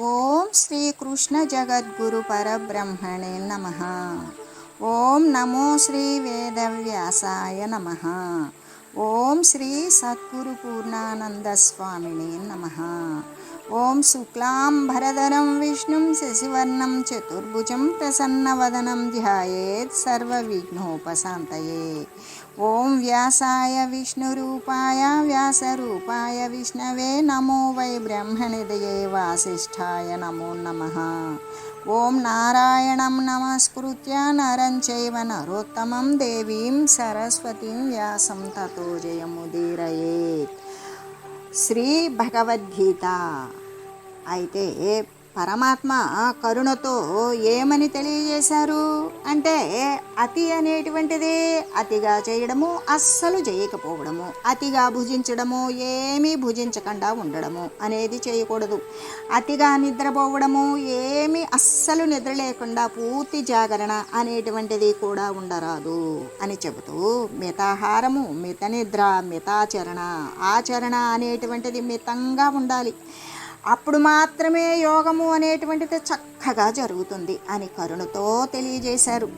ఓం శ్రీకృష్ణ జగద్గురు పరబ్రహ్మణే నమ. ఓం నమో శ్రీ వేదవ్యాసాయ నమ. ఓం శ్రీ సద్గురు పూర్ణానంద స్వామినే నమ. ఓం శుక్లాం భరధరం విష్ణుం శశివర్ణం చతుర్భుజం ప్రసన్నవదనం ధ్యాయేత్ సర్వ విఘ్నోపశాంతయే ఓం వ్యాసాయ విష్ణురూపాయ వ్యాసరూపాయ విష్ణవే నమో వై బ్రహ్మనిదయే వాసిష్ఠాయ నమో నమః ఓం నారాయణం నమస్కృత్య నరం చైవ నరోత్తమం దేవీం సరస్వతిం వ్యాసం తతో జయముదీరయేత్ శ్రీ భగవద్గీత అయితే పరమాత్మ కరుణతో ఏమని తెలియజేశారు? అంటే అతి అనేటువంటిది అతిగా చేయడము అస్సలు చేయకపోవడము అతిగా భుజించడము ఏమీ భుజించకుండా ఉండడము అనేది చేయకూడదు. అతిగా నిద్రపోవడము ఏమీ అస్సలు నిద్ర లేకుండా పూర్తి జాగరణ అనేటువంటిది కూడా ఉండరాదు అని చెబుతూ మితాహారము మిత నిద్ర మితాచరణ ఆచరణ అనేటువంటిది మితంగా ఉండాలి. అప్పుడు మాత్రమే యోగము అనేటువంటిది చక్కగా జరుగుతుంది అని కరుణతో తెలియజేశారు.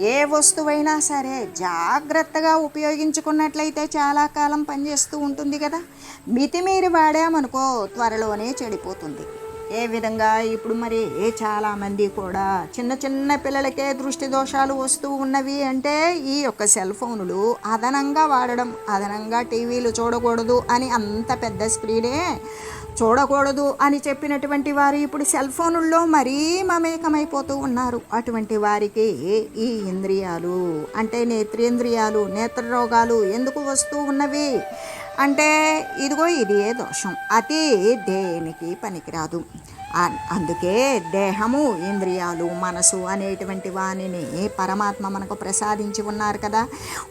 ఏ వస్తువైనా సరే జాగ్రత్తగా ఉపయోగించుకున్నట్లయితే చాలా కాలం పనిచేస్తూ ఉంటుంది కదా. మితిమీరి వాడామనుకో త్వరలోనే చెడిపోతుంది. ఏ విధంగా ఇప్పుడు మరి చాలామంది కూడా చిన్న చిన్న పిల్లలకే దృష్టి దోషాలు వస్తూ ఉన్నవి అంటే ఈ యొక్క సెల్ ఫోనులు అదనంగా వాడడం అదనంగా టీవీలు చూడకూడదు అని అంత పెద్ద స్క్రీనే చూడకూడదు అని చెప్పినటువంటి వారు ఇప్పుడు సెల్ ఫోనుల్లో మరీ మమేకమైపోతూ ఉన్నారు. అటువంటి వారికి ఈ ఇంద్రియాలు అంటే నేత్రేంద్రియాలు నేత్ర రోగాలు ఎందుకు వస్తూ ఉన్నవి? అంటే ఇదిగో ఇదే దోషం? అతి దేనికి పనికిరాదు. అందుకే దేహము ఇంద్రియాలు మనసు అనేటువంటి వానిని పరమాత్మ మనకు ప్రసాదించి ఉన్నారు కదా.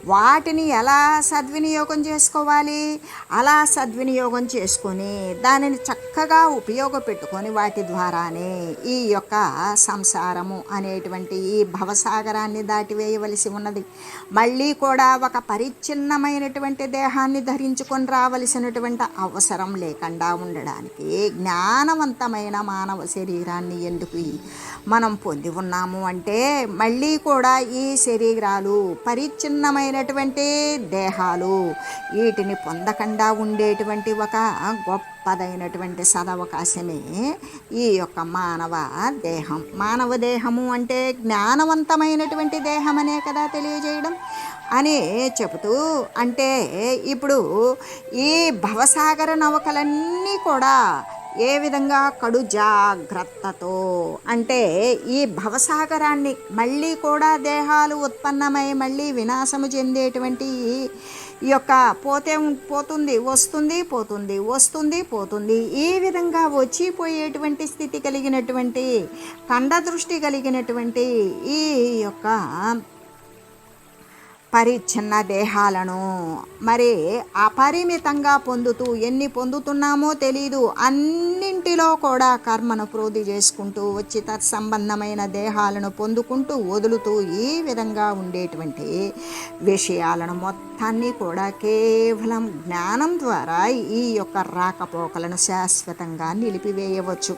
వాటిని ఎలా సద్వినియోగం చేసుకోవాలి? అలా సద్వినియోగం చేసుకొని దానిని చక్కగా ఉపయోగపెట్టుకొని వాటి ద్వారానే ఈ యొక్క సంసారము అనేటువంటి ఈ భవసాగరాన్ని దాటివేయవలసి ఉన్నది. మళ్ళీ కూడా ఒక పరిచ్ఛిన్నమైనటువంటి దేహాన్ని ధరించుకొని రావలసినటువంటి అవసరం లేకుండా ఉండడానికి జ్ఞానవంతమైన మానవ శరీరాన్ని ఎందుకు మనం పొంది ఉన్నాము అంటే మళ్ళీ కూడా ఈ శరీరాలు పరిచ్ఛిన్నమైనటువంటి దేహాలు వీటిని పొందకుండా ఉండేటువంటి ఒక గొప్పదైనటువంటి సదవకాశమే ఈ యొక్క మానవ దేహం. మానవ దేహము అంటే జ్ఞానవంతమైనటువంటి దేహమనే కదా తెలియజేయడం? అని చెబుతూ అంటే ఇప్పుడు ఈ భవసాగర నౌకలన్నీ కూడా ఏ విధంగా కడు జాగ్రత్తతో? అంటే ఈ భవసాగరాన్ని మళ్ళీ కూడా దేహాలు ఉత్పన్నమై మళ్ళీ వినాశము చెందేటువంటి ఈ యొక్క పోతే పోతుంది వస్తుంది పోతుంది వస్తుంది పోతుంది. ఈ విధంగా వచ్చిపోయేటువంటి స్థితి కలిగినటువంటి కండ దృష్టి కలిగినటువంటి ఈ యొక్క పరిచ్ఛిన్న దేహాలను మరి అపరిమితంగా పొందుతూ ఎన్ని పొందుతున్నామో తెలీదు. అన్నింటిలో కూడా కర్మను ప్రోధి చేసుకుంటూ వచ్చి తత్సంబంధమైన దేహాలను పొందుకుంటూ వదులుతూ ఈ విధంగా ఉండేటువంటి విషయాలను మొత్తాన్ని కూడా కేవలం జ్ఞానం ద్వారా ఈ యొక్క రాకపోకలను శాశ్వతంగా నిలిపివేయవచ్చు.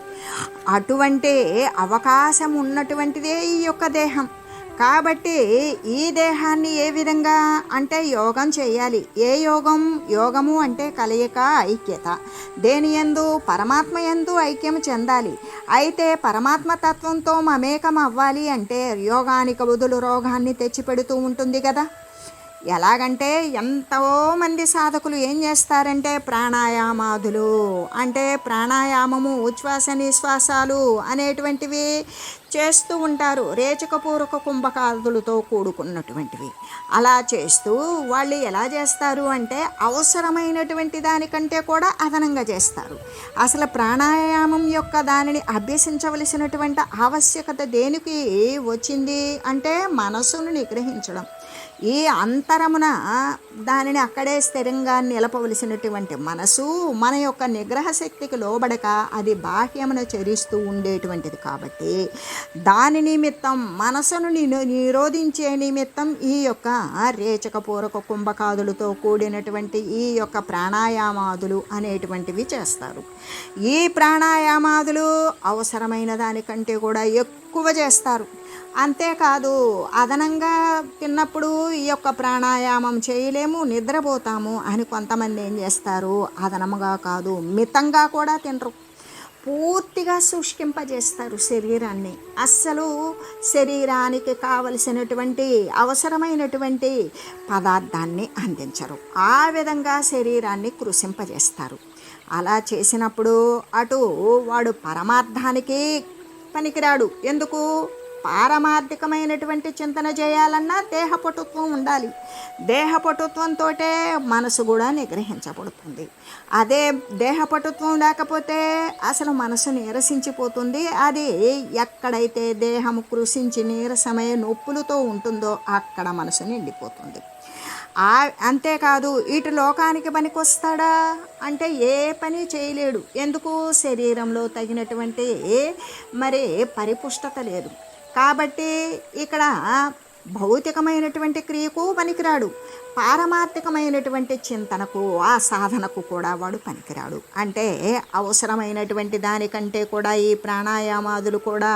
అటువంటి అవకాశం ఉన్నటువంటిదే ఈ యొక్క దేహం. కాబట్టి ఈ దేహాన్ని ఏ విధంగా అంటే యోగం చేయాలి? ఏ యోగం? యోగము అంటే కలయిక ఐక్యత. దేని ఎందు పరమాత్మ ఎందు ఐక్యం చెందాలి. అయితే పరమాత్మ తత్వంతో మమేకం అవ్వాలి అంటే యోగానికి బదులు రోగాన్ని తెచ్చిపెడుతూ ఉంటుంది కదా. ఎలాగంటే ఎంతో మంది సాధకులు ఏం చేస్తారంటే ప్రాణాయామాదులు. అంటే ప్రాణాయామము ఉచ్ఛ్వాస నిశ్వాసాలు అనేటువంటివి చేస్తూ ఉంటారు. రేచకపూర్వక కుంభకాదులతో కూడుకున్నటువంటివి. అలా చేస్తూ వాళ్ళు ఎలా చేస్తారు అంటే అవసరమైనటువంటి దానికంటే కూడా అదనంగా చేస్తారు. అసలు ప్రాణాయామం యొక్క దానిని అభ్యసించవలసినటువంటి ఆవశ్యకత దేనికి వచ్చింది అంటే మనసును నిగ్రహించడం. ఈ అంతరమున దానిని అక్కడే స్థిరంగా నిలపవలసినటువంటి మనసు మన యొక్క నిగ్రహ శక్తికి లోబడక అది బాహ్యమున చరిస్తూ ఉండేటువంటిది కాబట్టి దాని నిమిత్తం మనసును నిరోధించే నిమిత్తం ఈ యొక్క రేచకపూరక కుంభకాదులతో కూడినటువంటి ఈ యొక్క ప్రాణాయామాదులు అనేటువంటివి చేస్తారు. ఈ ప్రాణాయామాదులు అవసరమైన దానికంటే కూడా ఎక్కువ చేస్తారు. అంతేకాదు అదనంగా తిన్నప్పుడు ఈ యొక్క ప్రాణాయామం చేయలేము నిద్రపోతాము అని కొంతమంది ఏం చేస్తారు? అదనముగా కాదు మితంగా కూడా తినరు. పూర్తిగా శుష్కింపజేస్తారు శరీరాన్ని. అస్సలు శరీరానికి కావలసినటువంటి అవసరమైనటువంటి పదార్థాన్ని అందించరు. ఆ విధంగా శరీరాన్ని కృషింపజేస్తారు. అలా చేసినప్పుడు అటు వాడు పరమార్థానికి పనికిరాడు. ఎందుకు? పారమార్థికమైనటువంటి చింతన చేయాలన్నా దేహపటుత్వం ఉండాలి. దేహపటుత్వంతో మనసు కూడా నిగ్రహించబడుతుంది. అదే దేహపటుత్వం లేకపోతే అసలు మనసు నీరసించిపోతుంది. అది ఎక్కడైతే దేహం కృషించి నీరసమయ నొప్పులతో ఉంటుందో అక్కడ మనసు నిండిపోతుంది. ఆ అంతేకాదు ఇటు లోకానికి పనికొస్తాడా? అంటే ఏ పని చేయలేడు. ఎందుకు? శరీరంలో తగినటువంటి మరి పరిపుష్టత లేదు. కాబట్టి ఇక్కడ భౌతికమైనటువంటి క్రియకు పనికిరాడు. పారమార్థికమైనటువంటి చింతనకు ఆ సాధనకు కూడా వాడు పనికిరాడు. అంటే అవసరమైనటువంటి దానికంటే కూడా ఈ ప్రాణాయామాదులు కూడా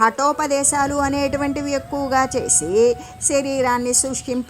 హఠోపదేశాలు అనేటువంటివి ఎక్కువగా చేసి శరీరాన్ని సృష్టింప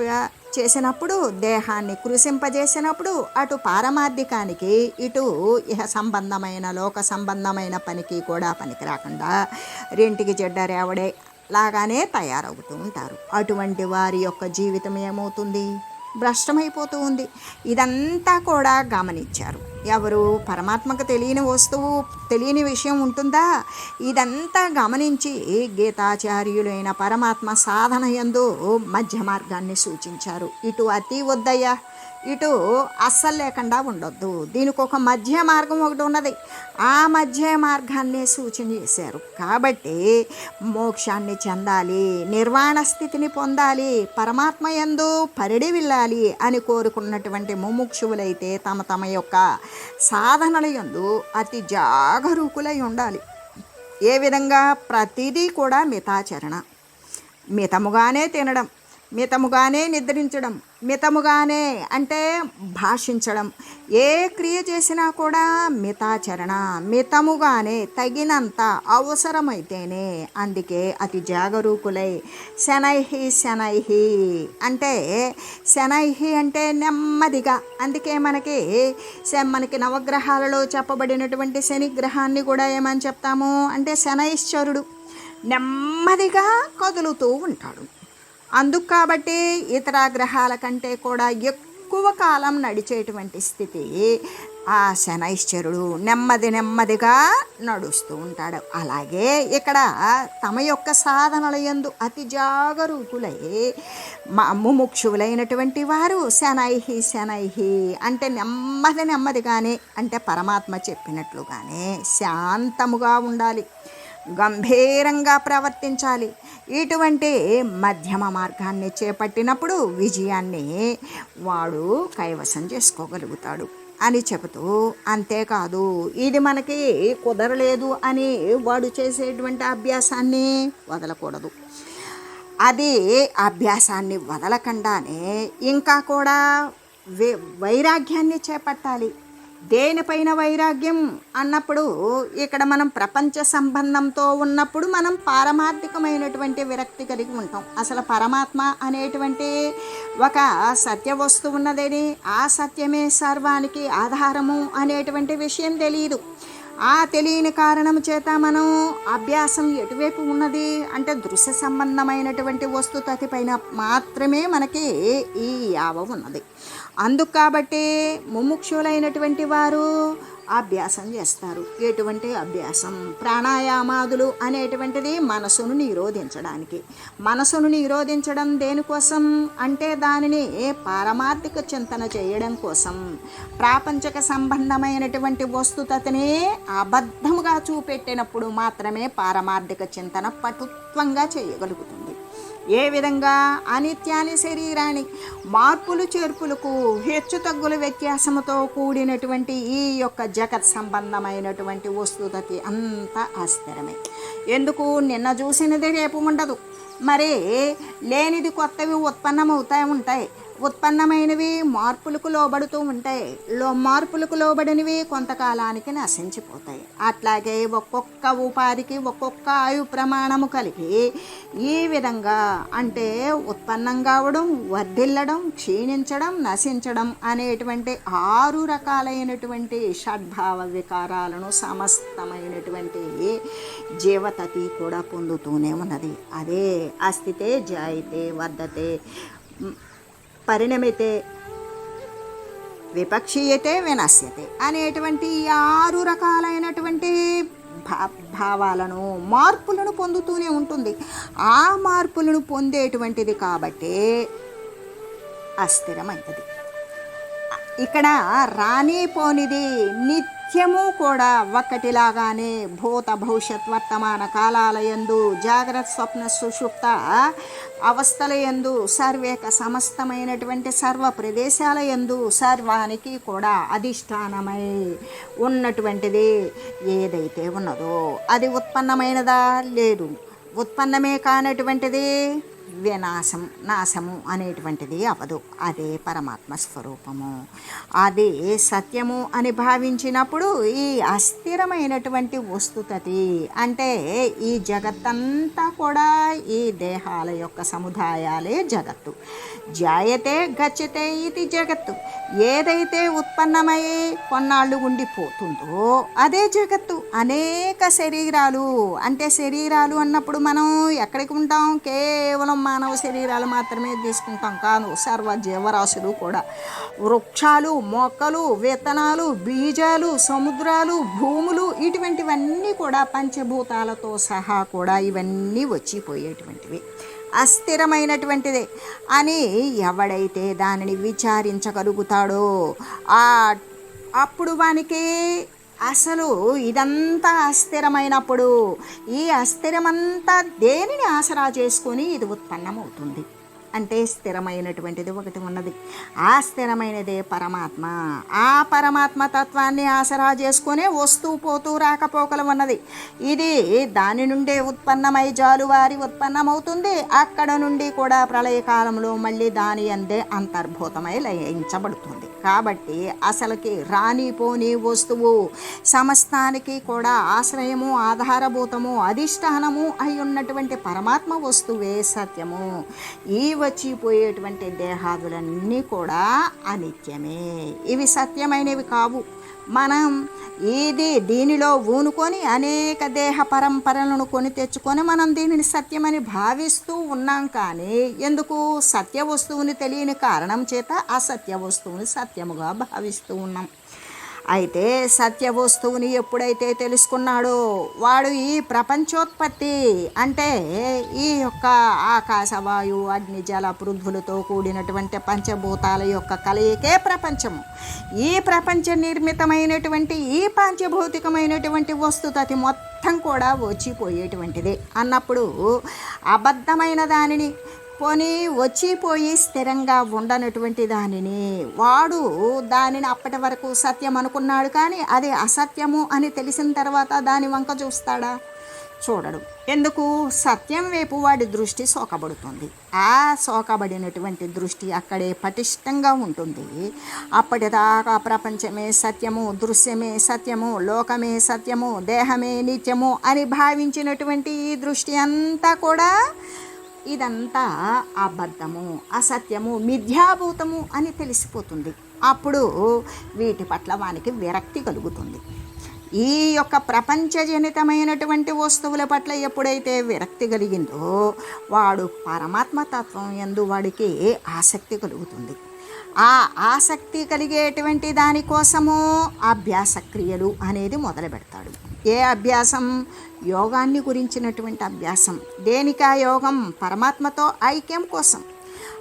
చేసినప్పుడు దేహాన్ని కృషింపజేసినప్పుడు అటు పారమార్థికానికి ఇటు ఇహ సంబంధమైన లోక సంబంధమైన పనికి కూడా పనికి రాకుండా రెంటికి చెడ్డ రేవడే లాగానే తయారవుతూ ఉంటారు. అటువంటి వారి యొక్క జీవితం ఏమవుతుంది? భ్రష్టమైపోతూ ఉంది. ఇదంతా కూడా గమనించారు. ఎవరు పరమాత్మకు తెలియని వస్తువు తెలియని విషయం ఉంటుందా? ఇదంతా గమనించి గీతాచార్యులైన పరమాత్మ సాధన ఎందు మధ్య మార్గాన్ని సూచించారు. ఇటు అతి వద్దయ్యా ఇటు అస్సలు లేకుండా ఉండొద్దు. దీనికి ఒక మధ్య మార్గం ఒకటి ఉన్నది. ఆ మధ్య మార్గాన్ని సూచన చేశారు కాబట్టి మోక్షాన్ని చెందాలి నిర్వాణ స్థితిని పొందాలి పరమాత్మ యందు పరిడి వెళ్ళాలి అని కోరుకున్నటువంటి ముముక్షువులైతే తమ తమ యొక్క సాధనల యందు అతి జాగరూకులై ఉండాలి. ఏ విధంగా? ప్రతిదీ కూడా మితాచరణ. మితముగానే తినడం మితముగానే నిద్రించడం మితముగానే అంటే భాషించడం. ఏ క్రియ చేసినా కూడా మితాచరణ మితముగానే తగినంత అవసరమైతేనే అందుకే అతి జాగరూకులై శనైహి శనైహి అంటే శనైహి అంటే నెమ్మదిగా. అందుకే మనకి శ- మనకి నవగ్రహాలలో చెప్పబడినటువంటి శని గ్రహాన్ని కూడా ఏమని చెప్తాము? అంటే శనైశ్వరుడు నెమ్మదిగా కదులుతూ ఉంటాడు. అందుకు కాబట్టి ఇతర గ్రహాల కంటే కూడా ఎక్కువ కాలం నడిచేటువంటి స్థితి ఆ శనైశ్చరుడు నెమ్మది నెమ్మదిగా నడుస్తూ ఉంటాడు. అలాగే ఇక్కడ తమ యొక్క సాధనల యందు అతి జాగరూకులై మ- ముముక్షువులైనటువంటి వారు శనైహి శనైహి అంటే నెమ్మది నెమ్మదిగానే అంటే పరమాత్మ చెప్పినట్లుగానే శాంతముగా ఉండాలి. గంభీరంగా ప్రవర్తించాలి. ఇటువంటి మధ్యమ మార్గాన్ని చేపట్టినప్పుడు విజయాన్ని వాడు కైవసం చేసుకోగలుగుతాడు అని చెబుతూ అంతేకాదు ఇది మనకి కుదరలేదు అని వాడు చేసేటువంటి అభ్యాసాన్ని వదలకూడదు. అది అభ్యాసాన్ని వదలకుండానే ఇంకా కూడా వే వైరాగ్యాన్ని చేపట్టాలి. దేనిపైన వైరాగ్యం అన్నప్పుడు ఇక్కడ మనం ప్రపంచ సంబంధంతో ఉన్నప్పుడు మనం పారమార్థికమైనటువంటి విరక్తి కలిగి ఉంటాం. అసలు పరమాత్మ అనేటువంటి ఒక సత్య వస్తువు ఉన్నదని ఆ సత్యమే సర్వానికి ఆధారము అనేటువంటి విషయం తెలియదు. ఆ తెలియని కారణం చేత మనం అభ్యాసం ఎటువైపు ఉన్నది? అంటే దృశ్య సంబంధమైనటువంటి వస్తుతతి పైన మాత్రమే మనకి ఈ యావ ఉన్నది. అందుకు కాబట్టే ముముక్షులైనటువంటి వారు అభ్యాసం చేస్తారు. ఎటువంటి అభ్యాసం? ప్రాణాయామాదులు అనేటువంటిది మనసును నిరోధించడానికి. మనసును నిరోధించడం దేనికోసం? అంటే దానిని పారమార్థిక చింతన చేయడం కోసం. ప్రాపంచక సంబంధమైనటువంటి వస్తుతని అబద్ధముగా చూపెట్టినప్పుడు మాత్రమే పారమార్థిక చింతన పటుత్వంగా చేయగలుగుతుంది. ఏ విధంగా అనిత్యాని శరీరాన్ని మార్పులు చేర్పులకు హెచ్చు తగ్గుల వ్యత్యాసముతో కూడినటువంటి ఈ యొక్క జగత్ సంబంధమైనటువంటి వస్తుతతి అంతా అస్థిరమే. ఎందుకు? నిన్న చూసినది రేపు ఉండదు. మరి లేనిది కొత్తవి ఉత్పన్నమవుతాయి ఉంటాయి. ఉత్పన్నమైనవి మార్పులకు లోబడుతూ ఉంటాయి. లో మార్పులకు లోబడినవి కొంతకాలానికి నశించిపోతాయి. అట్లాగే ఒక్కొక్క ఉపాధికి ఒక్కొక్క ఆయు ప్రమాణము కలిగి ఈ విధంగా అంటే ఉత్పన్నం కావడం వర్ధిల్లడం క్షీణించడం నశించడం అనేటువంటి ఆరు రకాలైనటువంటి షడ్భావ వికారాలను సమస్తమైనటువంటి జీవతతి కూడా పొందుతూనే ఉన్నది. అదే అస్థితే జాయితే వర్ధతే పరిణమితే విపక్షీయతే వినశ్యతే అనేటువంటి ఆరు రకాలైనటువంటి భా భావాలను మార్పులను పొందుతూనే ఉంటుంది. ఆ మార్పులను పొందేటువంటిది కాబట్టి అస్థిరమైనది ఇక్కడ రాని పోనిది నిత్యము కూడా ఒక్కటిలాగానే భూత భవిష్యత్ వర్తమాన కాలాలయందు జాగ్రత్త స్వప్న సుషుప్త అవస్థల యందు సర్వేక సమస్తమైనటువంటి సర్వ ప్రదేశాల యందు సర్వానికి కూడా అధిష్టానమై ఉన్నటువంటిది ఏదైతే ఉన్నదో అది ఉత్పన్నమైనదా? లేదు. ఉత్పన్నమే కానటువంటిది వినాశం నాశము అనేటువంటిది అవదు. అదే పరమాత్మ స్వరూపము. అదే సత్యము అని భావించినప్పుడు ఈ అస్థిరమైనటువంటి వస్తుతతి అంటే ఈ జగత్తంతా కూడా ఈ దేహాల యొక్క సముదాయాలే జగత్తు. జాయతే గచ్చతే ఇది జగత్తు. ఏదైతే ఉత్పన్నమై కొన్నాళ్ళు ఉండిపోతుందో అదే జగత్తు. అనేక శరీరాలు అంటే శరీరాలు అన్నప్పుడు మనం ఎక్కడికి ఉంటాం? కేవలం మానవ శరీరాలు మాత్రమే తీసుకుంటాం కాదు సర్వ జీవరాశులు కూడా. వృక్షాలు మొక్కలు విత్తనాలు బీజాలు సముద్రాలు భూములు ఇటువంటివన్నీ కూడా పంచభూతాలతో సహా కూడా ఇవన్నీ వచ్చిపోయేటువంటివి. అస్థిరమైనటువంటిదే. అని ఎవడైతే దానిని విచారించగలుగుతాడో అప్పుడు వానికి అసలు ఇదంతా అస్థిరమైనప్పుడు ఈ అస్థిరమంతా దేనిని ఆసరా చేసుకొని ఇది ఉత్పన్నమవుతుంది? అంటే స్థిరమైనటువంటిది ఒకటి ఉన్నది. ఆ స్థిరమైనదే పరమాత్మ. ఆ పరమాత్మ తత్వాన్ని ఆసరా చేసుకునే వస్తూ పోతూ రాకపోకలు ఉన్నది. ఇది దాని నుండే ఉత్పన్నమై జాలువారి ఉత్పన్నమవుతుంది. అక్కడ నుండి కూడా ప్రళయకాలంలో మళ్ళీ దాని అందే అంతర్భూతమై లయించబడుతుంది. కాబట్టి అసలుకి రాని పోని వస్తువు సమస్తానికి కూడా ఆశ్రయము ఆధారభూతము అధిష్టానము అయి ఉన్నటువంటి పరమాత్మ వస్తువే సత్యము. ఈ వచ్చిపోయేటువంటి దేహాదులన్నీ కూడా అనిత్యమే. ఇవి సత్యమైనవి కావు. మనం ఇది దీనిలో ఊనుకొని అనేక దేహ పరంపరలను కొని తెచ్చుకొని మనం దీనిని సత్యమని భావిస్తూ ఉన్నాం కానీ ఎందుకు? సత్య వస్తువుని తెలియని కారణం చేత అసత్య వస్తువుని సత్యముగా భావిస్తూ ఉన్నాం. అయితే సత్య వస్తువుని ఎప్పుడైతే తెలుసుకున్నాడో వాడు ఈ ప్రపంచోత్పత్తి అంటే ఈ యొక్క ఆకాశవాయు అగ్ని జల పృథులతో కూడినటువంటి పంచభూతాల యొక్క కలయికే ప్రపంచము ఈ ప్రపంచ నిర్మితమైనటువంటి ఈ పంచభౌతికమైనటువంటి వస్తుతతి మొత్తం కూడా వచ్చిపోయేటువంటిది. అన్నప్పుడు అబద్ధమైన దానిని పోనీ వచ్చిపోయి స్థిరంగా ఉండనటువంటి దానిని వాడు దానిని అప్పటి వరకు సత్యం అనుకున్నాడు కానీ అది అసత్యము అని తెలిసిన తర్వాత దాని వంక చూస్తాడా? చూడడు. ఎందుకు? సత్యం వైపు వాడి దృష్టి సోకబడుతుంది. ఆ సోకబడినటువంటి దృష్టి అక్కడే పటిష్టంగా ఉంటుంది. అప్పటిదాకా ప్రపంచమే సత్యము దృశ్యమే సత్యము లోకమే సత్యము దేహమే నిత్యము అని భావించినటువంటి ఈ దృష్టి అంతా కూడా ఇదంతా అబద్ధము అసత్యము మిథ్యాభూతము అని తెలిసిపోతుంది. అప్పుడు వీటి పట్ల వానికి విరక్తి కలుగుతుంది. ఈ యొక్క ప్రపంచజనితమైనటువంటి వస్తువుల పట్ల ఎప్పుడైతే విరక్తి కలిగిందో వాడు పరమాత్మ తత్వం ఎందు వాడికి ఆసక్తి కలుగుతుంది. ఆ ఆసక్తి కలిగేటువంటి దానికోసము అభ్యాస క్రియలు అనేది మొదలు పెడతాడు ఏ అభ్యాసం? యోగాన్ని గురించినటువంటి అభ్యాసం. దేనికా యోగం? పరమాత్మతో ఐక్యం కోసం.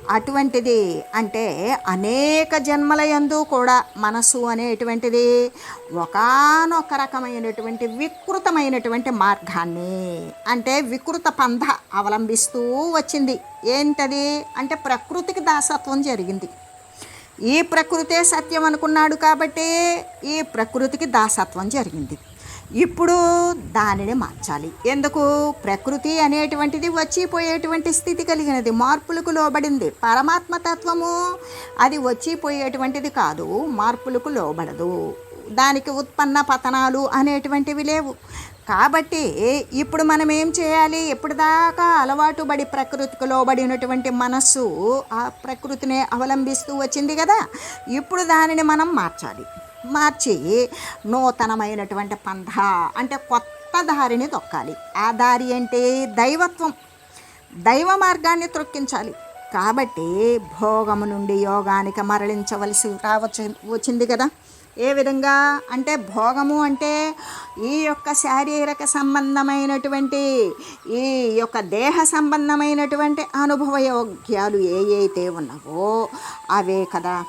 అటువంటిది అంటే అనేక జన్మల ఎందు కూడా మనసు అనేటువంటిది ఒకానొక రకమైనటువంటి వికృతమైనటువంటి మార్గాన్ని అంటే వికృత పంధ అవలంబిస్తూ వచ్చింది. ఏంటది? అంటే ప్రకృతికి దాసత్వం జరిగింది. ఈ ప్రకృతే సత్యం అనుకున్నాడు కాబట్టి ఈ ప్రకృతికి దాసత్వం జరిగింది. ఇప్పుడు దానిని మార్చాలి. ఎందుకు? ప్రకృతి అనేటువంటిది వచ్చిపోయేటువంటి స్థితి కలిగినది. మార్పులకు లోబడింది. పరమాత్మ తత్వము అది వచ్చిపోయేటువంటిది కాదు. మార్పులకు లోబడదు. దానికి ఉత్పన్న పతనాలు అనేటువంటివి లేవు. కాబట్టి ఇప్పుడు మనం ఏం చేయాలి? ఎప్పటిదాకా అలవాటు పడి ప్రకృతికి లోబడినటువంటి మనస్సు ఆ ప్రకృతిని అవలంబిస్తూ వచ్చింది కదా. ఇప్పుడు దానిని మనం మార్చాలి. మార్చి నూతనమైనటువంటి పంధ. అంటే కొత్త దారిని తొక్కాలి. ఆ దారి అంటే దైవత్వం. దైవ మార్గాన్ని త్రొక్కించాలి. కాబట్టి భోగము నుండి యోగానికి మరలించవలసి రావచ్చు వచ్చింది కదా. ఏ విధంగా? అంటే భోగము అంటే ఈ యొక్క శారీరక సంబంధమైనటువంటి ఈ యొక్క దేహ సంబంధమైనటువంటి అనుభవ యోగ్యాలు ఏ అయితే ఉన్నావో అవే కదా.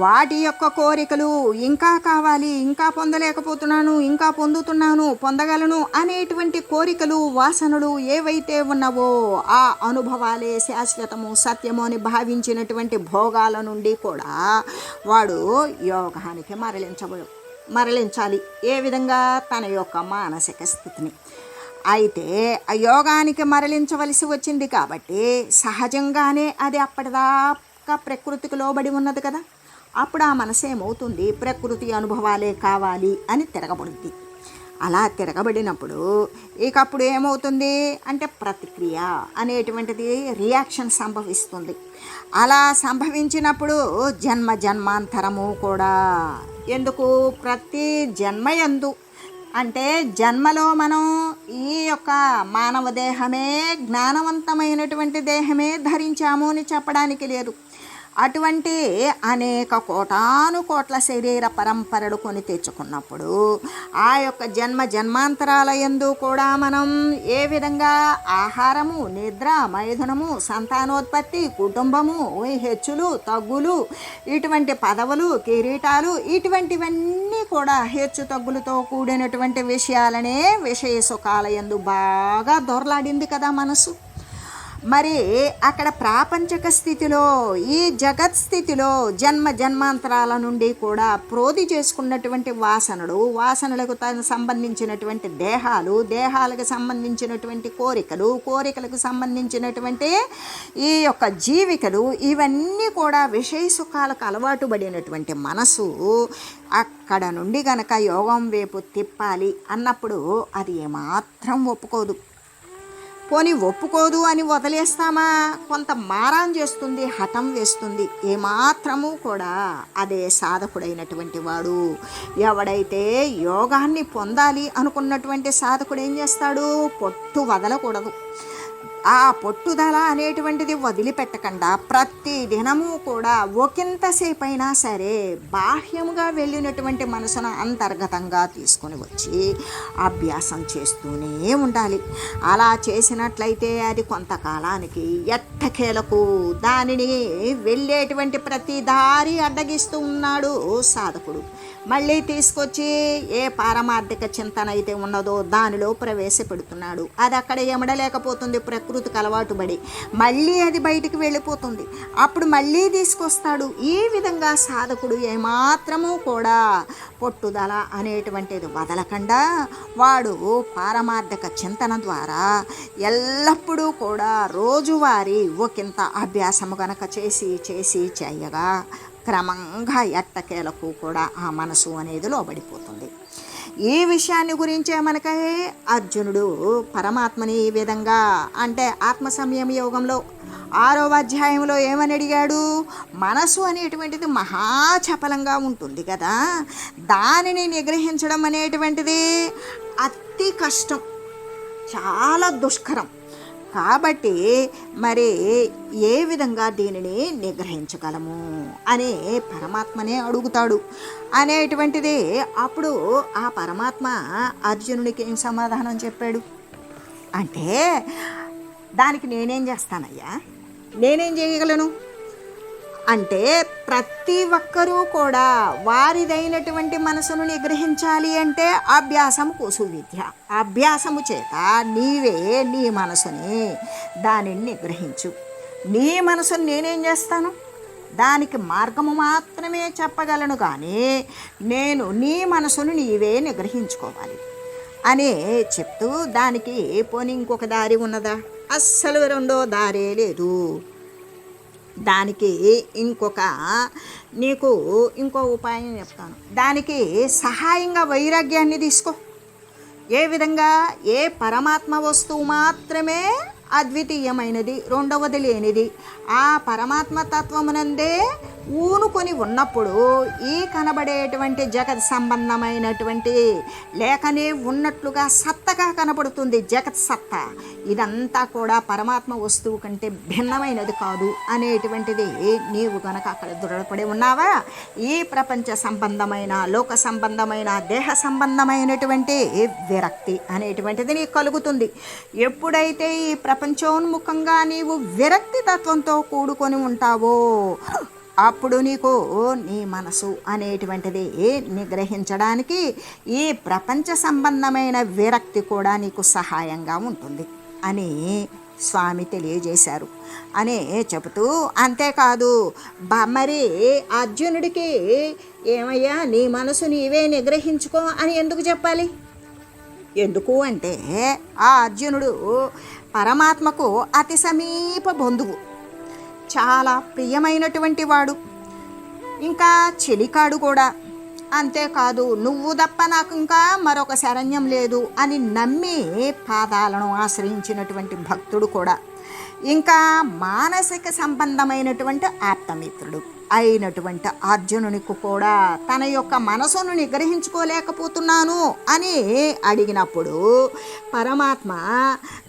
వాటి యొక్క కోరికలు ఇంకా కావాలి ఇంకా పొందలేకపోతున్నాను ఇంకా పొందుతున్నాను పొందగలను అనేటువంటి కోరికలు వాసనలు ఏవైతే ఉన్నావో ఆ అనుభవాలే శాశ్వతము సత్యము అని భావించినటువంటి భోగాల నుండి కూడా వాడు యోగానికి మరలించబడు మరలించాలి. ఏ విధంగా? తన యొక్క మానసిక స్థితిని. అయితే ఆ యోగానికి మరలించవలసి వచ్చింది కాబట్టి సహజంగానే అది అప్పటిదాకా ప్రకృతికి లోబడి ఉన్నది కదా. అప్పుడు ఆ మనసు ఏమవుతుంది? ప్రకృతి అనుభవాలే కావాలి అని తిరగబడుద్ది. అలా తిరగబడినప్పుడు ఇక అప్పుడు ఏమవుతుంది? అంటే ప్రతిక్రియ అనేటువంటిది రియాక్షన్ సంభవిస్తుంది. అలా సంభవించినప్పుడు జన్మ జన్మాంతరము కూడా ఎందుకు? ప్రతి జన్మ ఎందు అంటే జన్మలో మనం ఈ యొక్క మానవ దేహమే జ్ఞానవంతమైనటువంటి దేహమే ధరించాము అని చెప్పడానికి లేదు. అటువంటి అనేక కోటాను కోట్ల శరీర పరంపరలు కొని తెచ్చుకున్నప్పుడు ఆ యొక్క జన్మ జన్మాంతరాల యందు కూడా మనం ఏ విధంగా ఆహారము నిద్ర మైథునము సంతానోత్పత్తి కుటుంబము హెచ్చులు తగ్గులు ఇటువంటి పదవులు కిరీటాలు ఇటువంటివన్నీ కూడా హెచ్చు తగ్గులతో కూడినటువంటి విషయాలనే విషయ సుఖాల యందు బాగా దొరలాడింది కదా మనసు. మరి అక్కడ ప్రాపంచక స్థితిలో ఈ జగత్ స్థితిలో జన్మ జన్మాంతరాల నుండి కూడా ప్రోధి చేసుకున్నటువంటి వాసనలు వాసనలకు తన సంబంధించినటువంటి దేహాలు దేహాలకు సంబంధించినటువంటి కోరికలు కోరికలకు సంబంధించినటువంటి ఈ యొక్క జీవికలు ఇవన్నీ కూడా విషయ సుఖాలకు అలవాటు పడినటువంటి మనసు అక్కడ నుండి గనక యోగం వైపు తిప్పాలి అన్నప్పుడు అది ఏమాత్రం ఒప్పుకోదు. పోనీ ఒప్పుకోదు అని వదిలేస్తామా? కొంత మారం చేస్తుంది హఠం వేస్తుంది. ఏమాత్రము కూడా అదే సాధకుడైనటువంటి వాడు. ఎవడైతే యోగాన్ని పొందాలి అనుకున్నటువంటి సాధకుడు ఏం చేస్తాడు? పొట్టు వదలకూడదు. ఆ పట్టుదల అనేటువంటిది వదిలిపెట్టకుండా ప్రతి దినము కూడా ఒకంతసేపైనా సరే బాహ్యముగా వెళ్ళినటువంటి మనసును అంతర్గతంగా తీసుకొని వచ్చి అభ్యాసం చేస్తూనే ఉండాలి. అలా చేసినట్లయితే అది కొంతకాలానికి ఎట్టకేలకు దానిని వెళ్ళేటువంటి ప్రతి దారి అడ్డగిస్తూ ఉన్నాడు సాధకుడు. మళ్ళీ తీసుకొచ్చి ఏ పారమార్థిక చింతన అయితే ఉన్నదో దానిలో ప్రవేశపెడుతున్నాడు. అది అక్కడ ఎమడలేకపోతుంది ప్రకృతికి అలవాటు పడి. మళ్ళీ అది బయటికి వెళ్ళిపోతుంది. అప్పుడు మళ్ళీ తీసుకొస్తాడు. ఈ విధంగా సాధకుడు ఏమాత్రము కూడా పట్టుదల అనేటువంటిది వదలకుండా వాడు పారమార్థిక చింతన ద్వారా ఎల్లప్పుడూ కూడా రోజువారీ ఒకంత అభ్యాసము గనక చేసి చేసి చేయగా క్రమంగా ఎట్టకేలకు కూడా ఆ మనసు అనేది లోబడిపోతుంది. ఈ విషయాన్ని గురించే మనకి అర్జునుడు పరమాత్మని ఈ విధంగా అంటే ఆత్మ సంయమ యోగంలో ఆరవ అధ్యాయంలో ఏమని అడిగాడు? మనసు అనేటువంటిది మహాచపలంగా ఉంటుంది కదా. దానిని నిగ్రహించడం అనేటువంటిది అతి కష్టం చాలా దుష్కరం. కాబట్టి మరి ఏ విధంగా దీనిని నిగ్రహించగలము అనే పరమాత్మనే అడుగుతాడు. అనేటువంటిది అప్పుడు ఆ పరమాత్మ అర్జునుడికి ఏం సమాధానం చెప్పాడు? అంటే దానికి నేనేం చేస్తానయ్యా? నేనేం చేయగలను? అంటే ప్రతి ఒక్కరూ కూడా వారిదైనటువంటి మనసును నిగ్రహించాలి అంటే అభ్యాసం కూసు విద్య అభ్యాసము చేత నీవే నీ మనసుని దానిని నిగ్రహించు. నీ మనసుని నేనేం చేస్తాను? దానికి మార్గము మాత్రమే చెప్పగలను కానీ నేను నీ మనసును నీవే నిగ్రహించుకోవాలి. అని చెప్తూ దానికి పోనీ ఇంకొక దారి ఉన్నదా? అస్సలు రెండో దారే లేదు. దానికి ఇంకొక నీకు ఇంకో ఉపాయం చెప్తాను. దానికి సహాయంగా వైరాగ్యాన్ని తీసుకో. ఏ విధంగా? ఏ పరమాత్మ వస్తువు మాత్రమే అద్వితీయమైనది రెండవది లేనిది. ఆ పరమాత్మ తత్వమునందే ఊనుకొని ఉన్నప్పుడు ఈ కనబడేటువంటి జగత్ సంబంధమైనటువంటి లేకనే ఉన్నట్లుగా సత్తగా కనబడుతుంది జగత్ సత్త. ఇదంతా కూడా పరమాత్మ వస్తువు కంటే భిన్నమైనది కాదు అనేటువంటిది నీవు గనక అక్కడ దృఢపడి ఉన్నావా? ఈ ప్రపంచ సంబంధమైన లోక సంబంధమైన దేహ సంబంధమైనటువంటి విరక్తి అనేటువంటిది నీకు కలుగుతుంది. ఎప్పుడైతే ఈ ప్రపంచోన్ముఖంగా నీవు విరక్తి తత్వంతో కూడుకొని ఉంటావో అప్పుడు నీకు నీ మనసు అనేటువంటిది నిగ్రహించడానికి ఈ ప్రపంచ సంబంధమైన విరక్తి కూడా నీకు సహాయంగా ఉంటుంది అని స్వామి తెలియజేశారు. అని చెబుతూ అంతేకాదు బ- మరి అర్జునుడికి ఏమయ్యా నీ మనసు నీవే నిగ్రహించుకో అని ఎందుకు చెప్పాలి? ఎందుకు అంటే ఆ అర్జునుడు పరమాత్మకు అతి సమీప బంధువు. చాలా ప్రియమైనటువంటి వాడు. ఇంకా చెలికాడు కూడా. అంతేకాదు నువ్వు తప్ప నాకు ఇంకా మరొక శరణ్యం లేదు అని నమ్మి పాదాలను ఆశ్రయించినటువంటి భక్తుడు కూడా. ఇంకా మానసిక సంబంధమైనటువంటి ఆప్తమిత్రుడు. అయినటువంటి అర్జునునికి కూడా తన యొక్క మనసును నిగ్రహించుకోలేకపోతున్నాను అని అడిగినప్పుడు పరమాత్మ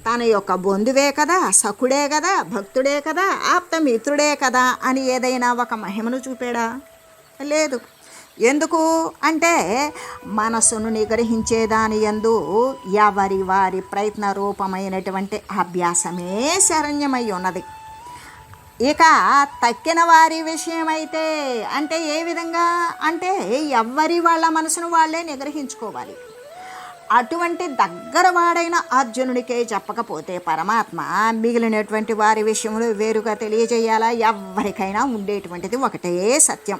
తన యొక్క బంధువే కదా సఖుడే కదా భక్తుడే కదా ఆప్తమిత్రుడే కదా అని ఏదైనా ఒక మహిమను చూపాడా? లేదు. ఎందుకు? అంటే మనసును నిగ్రహించేదాని ఎందు ఎవరి వారి ప్రయత్న రూపమైనటువంటి అభ్యాసమే శరణ్యమై ఉన్నది. ఇక తక్కిన వారి విషయమైతే అంటే ఏ విధంగా? అంటే ఎవ్వరి వాళ్ళ మనసును వాళ్ళే నిగ్రహించుకోవాలి. అటువంటి దగ్గర వాడైన అర్జునుడికే చెప్పకపోతే పరమాత్మ మిగిలినటువంటి వారి విషయంలో వేరుగా తెలియజేయాలా? ఎవరికైనా ఉండేటువంటిది ఒకటే సత్యం.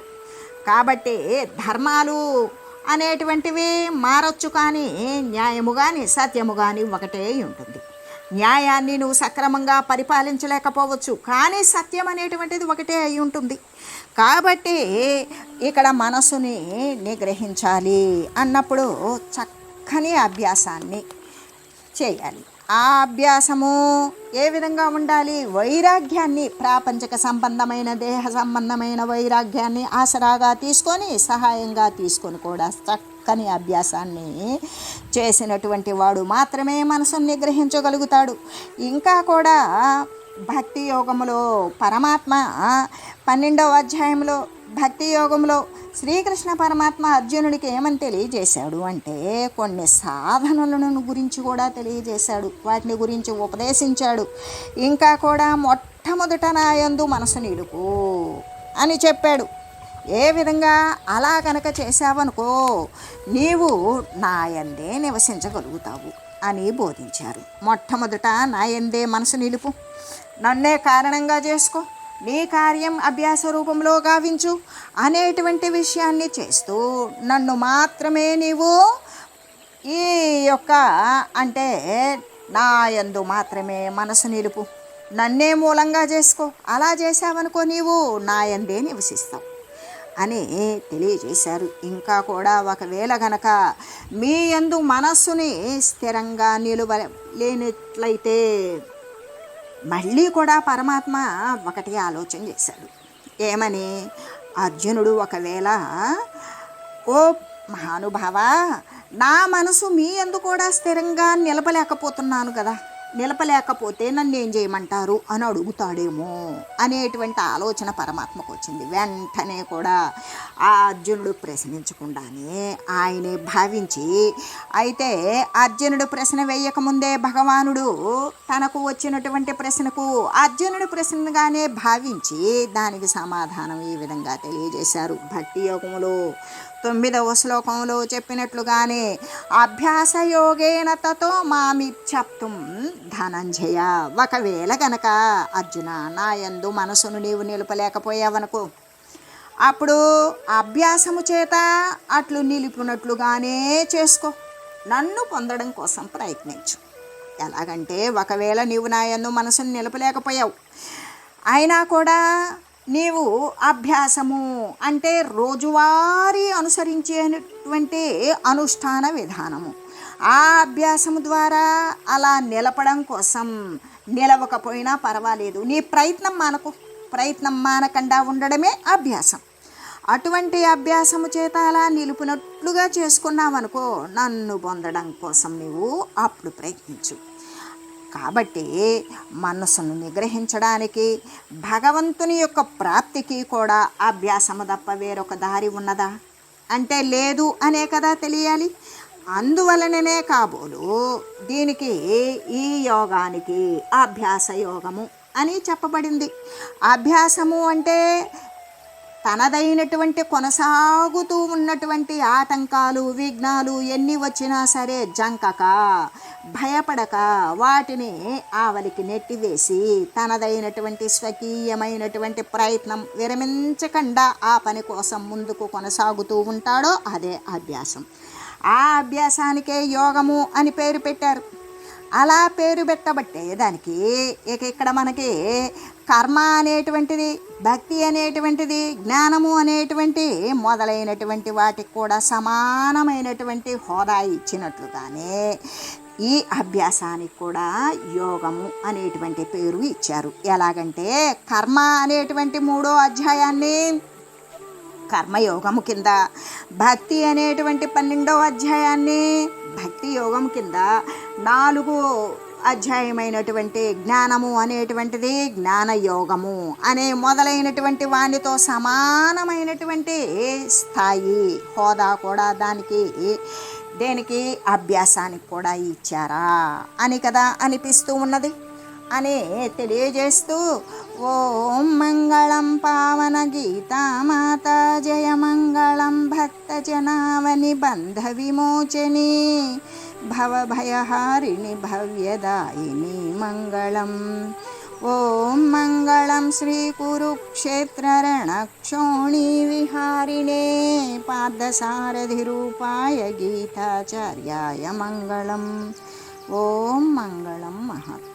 కాబట్టి ధర్మాలు అనేటువంటివి మారొచ్చు కానీ న్యాయము కానీ సత్యము కానీ ఒకటే ఉంటుంది. న్యాయాన్ని నువ్వు సక్రమంగా పరిపాలించలేకపోవచ్చు. కానీ సత్యం అనేటువంటిది ఒకటే అయి ఉంటుంది. కాబట్టి ఇక్కడ మనసుని నిగ్రహించాలి అన్నప్పుడు చక్కని అభ్యాసాన్ని చేయాలి. ఆ అభ్యాసము ఏ విధంగా ఉండాలి? వైరాగ్యాన్ని ప్రాపంచక సంబంధమైన దేహ సంబంధమైన వైరాగ్యాన్ని ఆసరాగా తీసుకొని సహాయంగా తీసుకొని కూడా చక్క చక్కని అభ్యాసాన్ని చేసినటువంటి వాడు మాత్రమే మనసును నిగ్రహించగలుగుతాడు. ఇంకా కూడా భక్తి యోగములో పరమాత్మ పన్నెండవ అధ్యాయంలో భక్తి యోగంలో శ్రీకృష్ణ పరమాత్మ అర్జునుడికి ఏమని తెలియజేశాడు అంటే కొన్ని సాధనలను గురించి కూడా తెలియజేశాడు. వాటిని గురించి ఉపదేశించాడు. ఇంకా కూడా మొట్టమొదట నాయందు మనసు నిలుపు అని చెప్పాడు. ఏ విధంగా అలా కనుక చేశావనుకో నీవు నాయందే నివసించగలుగుతావు అని బోధించారు. మొట్టమొదట నాయందే మనసు నిలుపు. నన్నే కారణంగా చేసుకో నీ కార్యం అభ్యాస రూపంలో గావించు అనేటువంటి విషయాన్ని చేస్తూ నన్ను మాత్రమే నీవు ఈ యొక్క అంటే నా యందు మాత్రమే మనసు నిలుపు. నన్నే మూలంగా చేసుకో. అలా చేసావనుకో నీవు నాయందే నివసిస్తావు. అని తెలియజేశారు. ఇంకా కూడా ఒకవేళ గనక మీ యందు మనస్సుని స్థిరంగా నిలువలేనట్లయితే మళ్ళీ కూడా పరమాత్మ ఒకటి ఆలోచన చేశాడు. ఏమని? అర్జునుడు ఒకవేళ ఓ మహానుభావ నా మనసు మీ ఎందు కూడా స్థిరంగా నిలపలేకపోతున్నాను కదా నిలపలేకపోతే నన్ను ఏం చేయమంటారు? అని అడుగుతాడేమో. అనేటువంటి ఆలోచన పరమాత్మకు వచ్చింది. వెంటనే కూడా ఆ అర్జునుడు ప్రశ్నించకుండానే ఆయనే భావించి అయితే అర్జునుడు ప్రశ్న వేయకముందే భగవానుడు తనకు వచ్చినటువంటి ప్రశ్నకు అర్జునుడు ప్రశ్నగానే భావించి దానికి సమాధానం ఈ విధంగా తెలియజేశారు. భక్తి యోగములో తొమ్మిదవ శ్లోకంలో చెప్పినట్లుగానే అభ్యాసయోగేన తతో మామిచ్చప్తుం ధనంజయ. ఒకవేళ గనక అర్జున నా ఎందు మనసును నీవు నిలపలేకపోయావనుకో. అప్పుడు అభ్యాసము చేత అట్లు నిలిపినట్లుగానే చేసుకో. నన్ను పొందడం కోసం ప్రయత్నించు. ఎలాగంటే ఒకవేళ నీవు నా ఎందు మనసును నిలపలేకపోయావు అయినా కూడా నీవు అభ్యాసము అంటే రోజువారీ అనుసరించేటువంటి అనుష్ఠాన విధానము. ఆ అభ్యాసము ద్వారా అలా నిలపడం కోసం నిలవకపోయినా పర్వాలేదు. నీ ప్రయత్నం మానకు. ప్రయత్నం మానకుండా ఉండడమే అభ్యాసం. అటువంటి అభ్యాసము చేత అలా నిలుపునట్లుగా చేసుకున్నావనుకో నన్ను పొందడం కోసం నువ్వు అప్పుడు ప్రయత్నించు. కాబట్టి మనసును నిగ్రహించడానికి భగవంతుని యొక్క ప్రాప్తికి కూడా అభ్యాసము తప్ప వేరొక దారి ఉన్నదా? అంటే లేదు అనే కదా తెలియాలి. అందువలననే కాబోలు దీనికి ఈ యోగానికి అభ్యాస యోగము అని చెప్పబడింది. అభ్యాసము అంటే తనదైనటువంటి కొనసాగుతూ ఉన్నటువంటి ఆటంకాలు విఘ్నాలు ఎన్ని వచ్చినా సరే జంకక భయపడక వాటిని ఆవలికి నెట్టివేసి తనదైనటువంటి స్వకీయమైనటువంటి ప్రయత్నం విరమించకుండా ఆ పని కోసం ముందుకు కొనసాగుతూ ఉంటాడో అదే అభ్యాసం. ఆ అభ్యాసానికే యోగము అని పేరు పెట్టారు. అలా పేరు పెట్టబట్టే దానికి ఇక ఇక్కడ మనకి కర్మ అనేటువంటిది భక్తి అనేటువంటిది జ్ఞానము అనేటువంటి మొదలైనటువంటి వాటికి కూడా సమానమైనటువంటి హోదా ఇచ్చినట్లుగానే ఈ అభ్యాసానికి కూడా యోగము అనేటువంటి పేరు ఇచ్చారు. ఎలాగంటే కర్మ అనేటువంటి మూడో అధ్యాయాన్ని కర్మయోగము కింద భక్తి అనేటువంటి పన్నెండవ అధ్యాయాన్ని భక్తి యోగం కింద నాలుగు అధ్యాయమైనటువంటి జ్ఞానము అనేటువంటిది జ్ఞానయోగము అనే మొదలైనటువంటి వానితో సమానమైనటువంటి స్థాయి హోదా కూడా దానికి దేనికి అభ్యాసానికి కూడా ఇచ్చారా అని కదా అనిపిస్తూ ఉన్నది. అని తెలియజేస్తూ ఓం మంగళం పావన గీతామాత జయ మంగళం భక్త జనావని బంధ విమోచని భవభయహారిణి భవ్యదాయిని మంగళం ఓం మంగళం శ్రీకురుక్షేత్రరణక్షోణి విహారిణే పార్థసారథిరూపాయ గీతాచార్యాయ మంగళం ఓం మంగళం మహత్